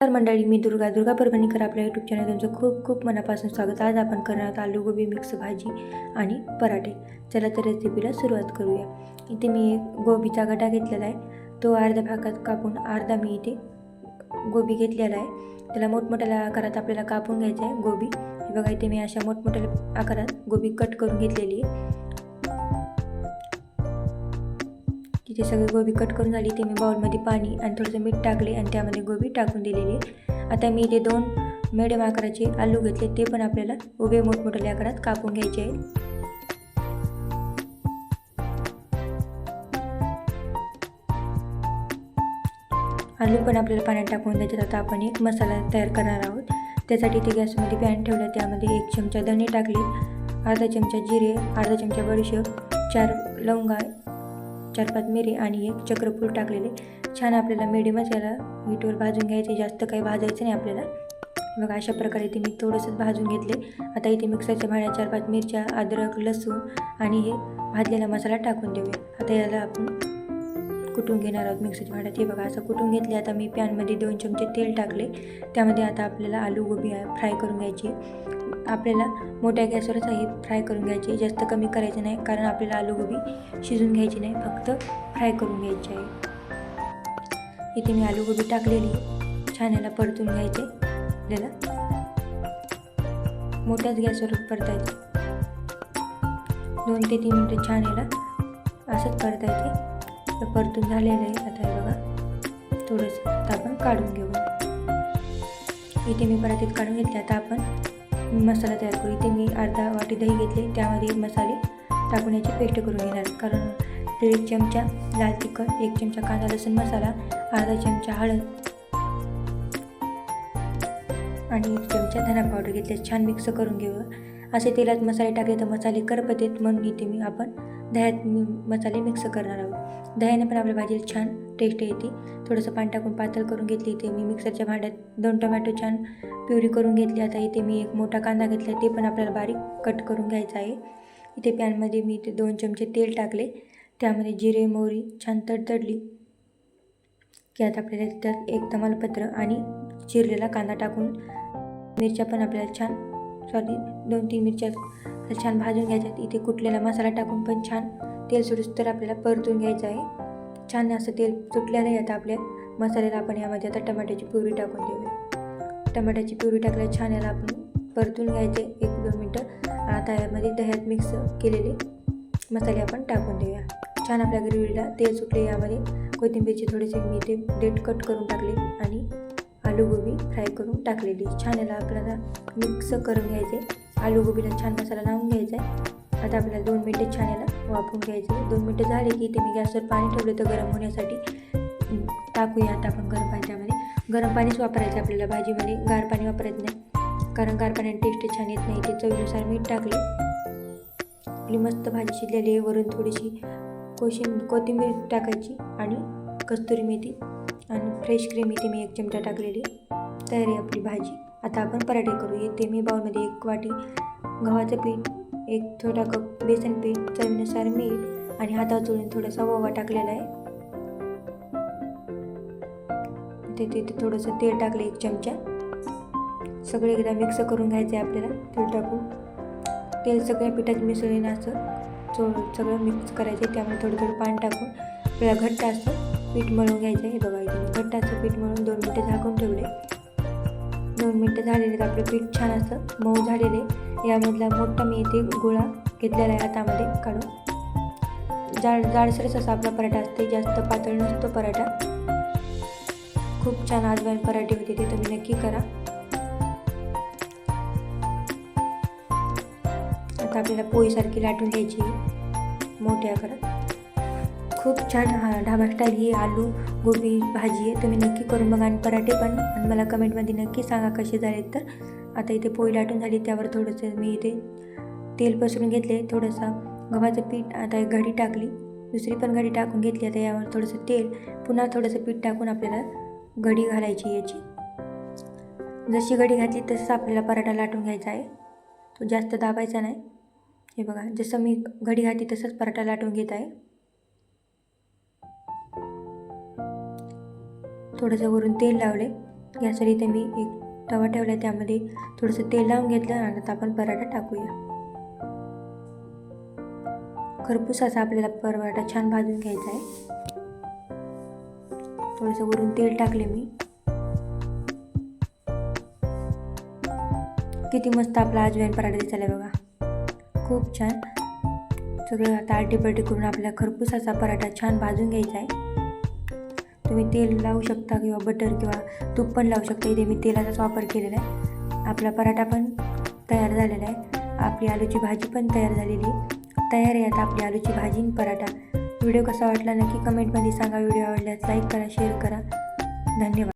तर मंडळी मी दुर्गा. दुर्गा परभणीकर आपल्या यूट्यूब चॅनल तुमचं खूप खूप मनापासून स्वागत. आज आपण करणार आहोत आलू गोबी मिक्स भाजी आणि पराठे. चला तर रेसिपीला सुरुवात करूया. इथे मी एक गोबीचा गटा घेतलेला आहे. तो अर्ध्या भागात कापून अर्धा मी इथे गोबी घेतलेला आहे. त्याला मोठमोठ्या आकारात आपल्याला कापून घ्यायचं आहे गोबी. बघा इथे मी अशा मोठमोठ्या आकारात गोबी कट करून घेतलेली आहे. ते सगळी गोबी कट करून झाली ते मी बाउलमध्ये पाणी आणि थोडंसं मीठ टाकले आणि त्यामध्ये गोबी टाकून दिलेली. आता मी इथे दोन मिडियम आकाराचे आलू घेतले ते पण आपल्याला उभे मोठमोठ्या आकारात कापून घ्यायचे आहे. आलू पण आपल्याला पाण्यात टाकून द्यायचे आता आपण एक मसाला तयार करणार आहोत. त्यासाठी ते गॅसमध्ये पॅन ठेवलं त्यामध्ये एक चमचा धणे टाकले अर्धा चमचा जिरे अर्धा चमचा बडीशेप चार लवंगा चार पाच मिरी आणि एक चक्रफूल टाकलेले. छान आपल्याला मिडियमच याला मीठवर भाजून घ्यायचे जास्त काही भाजायचं नाही आपल्याला. बघा अशा प्रकारे ते मी थोडंसंच भाजून घेतले. आता इथे मिक्सरच्या भांड्या चार पाच मिरच्या अद्रक लसूण आणि हे भाजलेला मसाला टाकून देऊया. आता याला आपण कुटून घेणार आहोत मिक्सरच्या भांड्यात. हे बघा असं कुटून घेतले. आता मी पॅनमध्ये दोन चमचे तेल टाकले. त्यामध्ये आता आपल्याला आलू गोबी फ्राय करून घ्यायची आपल्याला मोठ्या गॅसवरच हे फ्राय करून घ्यायचे. जास्त कमी करायचं नाही कारण आपल्याला आलू गोबी शिजून घ्यायची नाही फक्त फ्राय करून घ्यायची आहे. इथे मी आलू गोबी टाकलेली छान याला परतून घ्यायचे. आपल्याला मोठ्याच गॅसवर परतायचे. दोन ते तीन मिनटं छान याला असंच परतायचे. तर परतून झालेलं आहे. आता हे बघा थोडंसं आता आपण काढून घेऊ इथे मी परातीत काढून घेतले. आता आपण मसाला तयार करू. इथे मी अर्धा वाटी दही घेतले. त्यामध्ये मसाले टाकून याची पेस्ट करून घेणार. कारण दीड चमचा लाल तिखट एक चमचा कांदा लसूण मसाला अर्धा चमचा हळद आणि एक चमचा धना पावडर घेतले छान मिक्स करून घेऊ. असे तेलात मसाले टाकले तर मसाले करपत येत. म्हणून इथे मी आपण दह्यात मी मसाले मिक्स करणार आहोत. दह्याने पण आपल्या भाजीला छान टेस्ट येते. थोडंसं पाणी टाकून पातळ करून घेतली इथे मी मिक्सरच्या भांड्यात. दोन टोमॅटो छान प्युरी करून घेतली. आता इथे मी एक मोठा कांदा घेतला. ते पण आपल्याला बारीक कट करून घ्यायचा आहे. इथे पॅनमध्ये मी इथे दोन चमचे तेल टाकले. त्यामध्ये जिरे मोहरी छान तडतडली. की आता आपल्याला त्यात एक तमालपत्र आणि चिरलेला कांदा टाकून मिरच्या पण आपल्याला छान सॉरी दोन तीन मिरच्या तर छान भाजून घ्यायच्यात इथे कुटलेला मसाला टाकून पण छान तेल सुटूस तर आपल्याला परतून घ्यायचं आहे. छान असं तेल सुटलेलं आहे आता आपल्या मसाल्याला आपण यामध्ये आता टमाट्याची प्युरी टाकून देऊया. टमाट्याची प्युरी टाकल्या छान याला आपण परतून घ्यायचे एक दोन मिनटं. आता यामध्ये दह्यात मिक्स केलेले मसाले आपण टाकून देऊया. छान आपल्या ग्रेव्हीला तेल सुटले यामध्ये. कोथिंबीरचे थोडेसे मी ते डेट कट करून टाकले आणि आलू गोबी फ्राय करून टाकलेली. छान याला आपल्याला मिक्स करून घ्यायचे. आलू गोबीला छान मसाला लावून घ्यायचा आहे. आता आपल्याला दोन मिनटे छान याला वापरून घ्यायचं आहे. दोन मिनटं झाले की इथे मी गॅसवर पाणी ठेवलं तर गरम होण्यासाठी. टाकूया आता आपण गरम पाणी त्यामध्ये. गरम पाणीच वापरायचं आपल्याला भाजीमध्ये. गार पाणी वापरायचं नाही. कारण गार पाण्याने टेस्ट छान येत नाही. ते चवीनुसार मीठ टाकले. आपली मस्त भाजी शिजलेली आहे. वरून थोडीशी कोशिंब कोथिंबीर टाकायची आणि कस्तुरी मेथी आणि फ्रेश क्रीम इथे मी एक चमचा टाकलेली तयारी आपली भाजी. आता आपण पराठे करू येते मी बाउलमध्ये एक वाटी गव्हाचं पीठ एक थोडा कप बेसन पीठ चवीनुसार मीठ आणि हातावर चोळून थोडासा ओवा टाकलेला आहे. ते तिथे थोडंसं तेल टाकलं एक चमचा. सगळे एकदा मिक्स करून घ्यायचं आहे आपल्याला तेल टाकून. तेल सगळ्या पिठात मिसळून असं चो सगळं मिक्स करायचं आहे. त्यामुळे थोडं थोडं पाणी टाकून आपल्याला घट्ट असं पीठ मळून घ्यायचं आहे. हे बघा इथे घट्ट असं पीठ मळून दोन मिनटं झाकून ठेवले दोन मिनटं झालेले तर आपलं पीठ छान असं मऊ झालेले यामधला मोठा मी इथे गोळा घेतलेला आहे. हातामध्ये काढून. जाड जाडसरच असा आपला पराठा असते जास्त पातळ नसतो पराठा. खूप छान आजवाईन पराठे होते ते तुम्ही नक्की करा. आता आपल्याला पोळीसारखी लाटून घ्यायची मोठ्या आकारात. खूप छान हा ढाबा स्टाईल ही आलू गोबी भाजी आहे. तुम्ही नक्की करून बघा आणि पराठे पण. आणि मला कमेंटमध्ये नक्की सांगा कसे झाले तर. आता इथे पोळी लाटून झाली त्यावर थोडंसं मी इथे तेल पसरून घेतले थोडंसं गव्हाचं पीठ आता एक घडी टाकली. दुसरी पण घडी टाकून घेतली आता यावर थोडंसं तेल. पुन्हा थोडंसं पीठ टाकून आपल्याला घडी घालायची याची. जशी घडी घातली तसंच आपल्याला पराठा लाटून घ्यायचा आहे. तो जास्त दाबायचा नाही. हे बघा जसं मी घडी घातली तसंच पराठा लाटून घेत आहे. थोडंसं वरून तेल लावले. गॅसवर इथे मी एक तवा ठेवला. त्यामध्ये थोडंसं तेल लावून घेतलं आणि आता आपण पराठा टाकूया. खरपूसाचा आपल्याला पराठा छान भाजून घ्यायचा आहे. थोडंसं वरून तेल टाकले मी. किती मस्त आपला अजवाईन पराठा दिसायला बघा. खूप छान. सगळं आता आटीपाटी करून आपला खरपुसाचा पराठा छान भाजून घ्यायचा आहे. तुम्ही तेल लावू शकता किंवा बटर किंवा तूप पण लावू शकता. इथे मी तेलाचाच वापर केलेला आहे. आपला पराठा पण तयार झालेला आहे. आपली आलूची भाजी पण तयार झालेली आहे. तयार आहे आता आपली आलूची भाजी आणि पराठा. व्हिडिओ कसा वाटला नक्की कमेंटमध्ये सांगा. व्हिडिओ आवडल्यास लाईक करा शेअर करा. धन्यवाद.